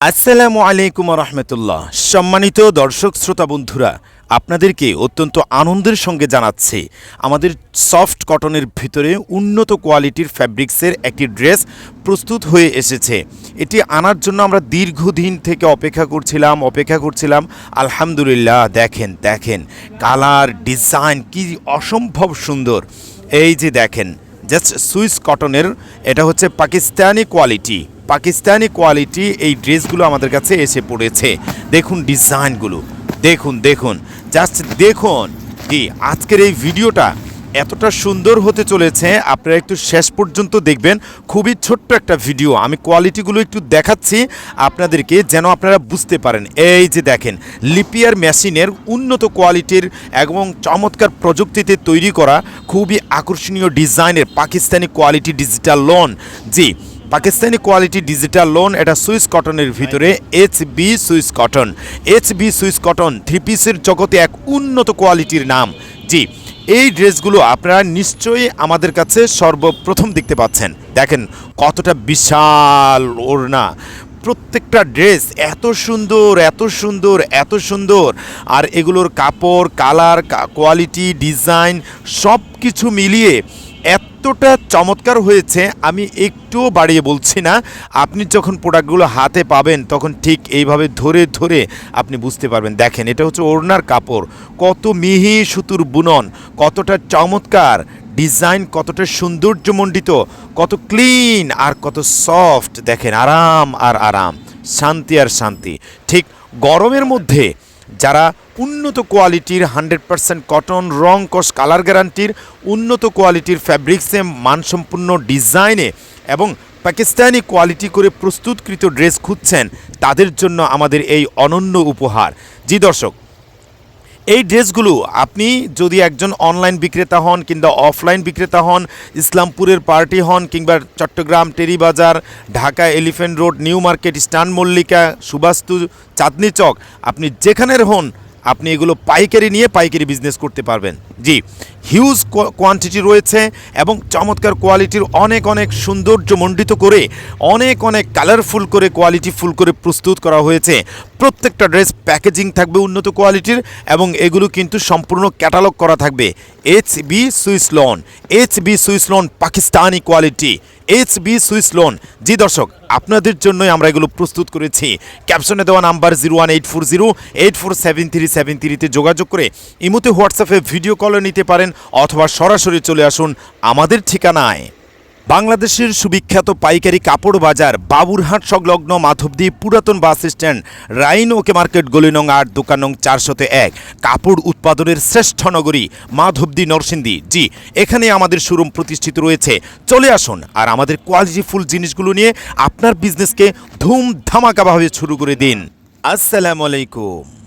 আসসালামু আলাইকুম রহমতুল্লাহ সম্মানিত দর্শক শ্রোতা বন্ধুরা, আপনাদেরকে অত্যন্ত আনন্দের সঙ্গে জানাচ্ছি, আমাদের সফট কটনের ভিতরে উন্নত কোয়ালিটির ফ্যাব্রিক্সের একটি ড্রেস প্রস্তুত হয়ে এসেছে। এটি আনার জন্য আমরা দীর্ঘদিন থেকে অপেক্ষা করছিলাম অপেক্ষা করছিলাম। আলহামদুলিল্লাহ, দেখেন দেখেন, কালার, ডিজাইন কি অসম্ভব সুন্দর। এই যে দেখেন, জাস্ট সুইস কটনের, এটা হচ্ছে পাকিস্তানি কোয়ালিটি। পাকিস্তানি কোয়ালিটি এই ড্রেসগুলো আমাদের কাছে এসে পড়েছে। দেখুন ডিজাইনগুলো। দেখুন দেখুন। জাস্ট দেখুন কি আজকের এই ভিডিওটা এতটা সুন্দর হতে চলেছে। আপনারা একটু শেষ পর্যন্ত দেখবেন। খুবই ছোট্ট একটা ভিডিও। আমি কোয়ালিটিগুলো একটু দেখাচ্ছি। আপনাদেরকে যেন আপনারা বুঝতে পারেন। এই যে দেখেন লিপিয়ার মেশিনের উন্নত কোয়ালিটির এবং চমৎকার প্রযুক্তিতে তৈরি করা খুবই আকর্ষণীয় ডিজাইনের পাকিস্তানি কোয়ালিটি ডিজিটাল লোন জি পাকিস্তানি কোয়ালিটি ডিজিটাল লোন, এটা সুইস কটনের ভিতরে H B Swiss cotton. H B Swiss cotton three পিসের জগতে এক উন্নত কোয়ালিটির নাম। জি, এই ড্রেসগুলো আপনারা নিশ্চয়ই আমাদের কাছে সর্বপ্রথম দেখতে পাচ্ছেন। দেখেন, কতটা বিশাল ওড়না। প্রত্যেকটা ড্রেস এত সুন্দর এত সুন্দর এত সুন্দর। আর এগুলোর কাপড়, কালার কোয়ালিটি, ডিজাইন সব কিছু মিলিয়ে এতটা চমৎকার হয়েছে, আমি একটুও বাড়িয়ে বলছি না। আপনি যখন প্রোডাক্টগুলো হাতে পাবেন, তখন ঠিক এইভাবে ধরে ধরে আপনি বুঝতে পারবেন। দেখেন, এটা হচ্ছে ওড়নার কাপড়। কত মিহি সুতুর বুনন, কতটা চমৎকার। ডিজাইন কতটা সৌন্দর্যমণ্ডিত, কত ক্লিন আর কত সফট। দেখেন, আরাম আর আরাম, শান্তি আর শান্তি। ঠিক গরমের মধ্যে যারা উন্নত কোয়ালিটির হান্ড্রেড পারসেন্ট কটন রং কস কালার গ্যারান্টির উন্নত কোয়ালিটির ফ্যাব্রিক্সে মানসম্পন্ন ডিজাইনে এবং পাকিস্তানি কোয়ালিটি করে প্রস্তুতকৃত ড্রেস খুঁজছেন, তাদের জন্য আমাদের এই অনন্য উপহার। জি দর্শক এই ড্রেসগুলো আপনি যদি একজন অনলাইন বিক্রেতা হন কিংবা অফলাইন বিক্রেতা হন, ইসলামপুরের পার্টি হন কিংবা Chattogram Terrybazar Dhaka Elephant Road, New Market, স্টান মল্লিকা, সুবাস্তু, চাঁদনি চক, আপনি যেখানের হন আপনি এগুলো পাইকারি নিয়ে পাইকারি বিজনেস করতে পারবেন। জি হিউজ কোয়ান্টিটি রয়েছে এবং চমৎকার কোয়ালিটির অনেক অনেক সৌন্দর্যমণ্ডিত করে, অনেক অনেক কালারফুল করে কোয়ালিটি ফুল করে প্রস্তুত করা হয়েছে। প্রত্যেকটা ড্রেস প্যাকেজিং থাকবে উন্নত কোয়ালিটির এবং এগুলো কিন্তু সম্পূর্ণ ক্যাটালগ করা থাকবে। H B Swiss lawn H B Swiss lawn Pakistani quality H B Swiss lawn জি দর্শক, আপনাদের জন্যই আমরা এগুলো প্রস্তুত করেছি। ক্যাপশনে দেওয়া number zero one eight four zero, eight four seven three seven থ্রিতে যোগাযোগ করে ইমুতে হোয়াটসঅ্যাপে ভিডিও কলে নিতে পারেন অথবা সরাসরি চলে আসুন আমাদের ঠিকানায়। বাংলাদেশের সুবিখ্যাত পাইকারি কাপড় বাজার বাবুরহাট সংলগ্ন মাধবদী পুরাতন বাস স্ট্যান্ড রাইন ওকে মার্কেট গলি নং আট, দোকান নং চারশোতে এক। কাপড় উৎপাদনের শ্রেষ্ঠ নগরী মাধবদী নরসিংদী। জি, এখানে আমাদের শোরুম প্রতিষ্ঠিত রয়েছে। চলে আসুন আর আমাদের কোয়ালিটিফুল জিনিসগুলো নিয়ে আপনার বিজনেসকে ধুম ধামাকাভাবে শুরু করে দিন। আসসালামু আলাইকুম।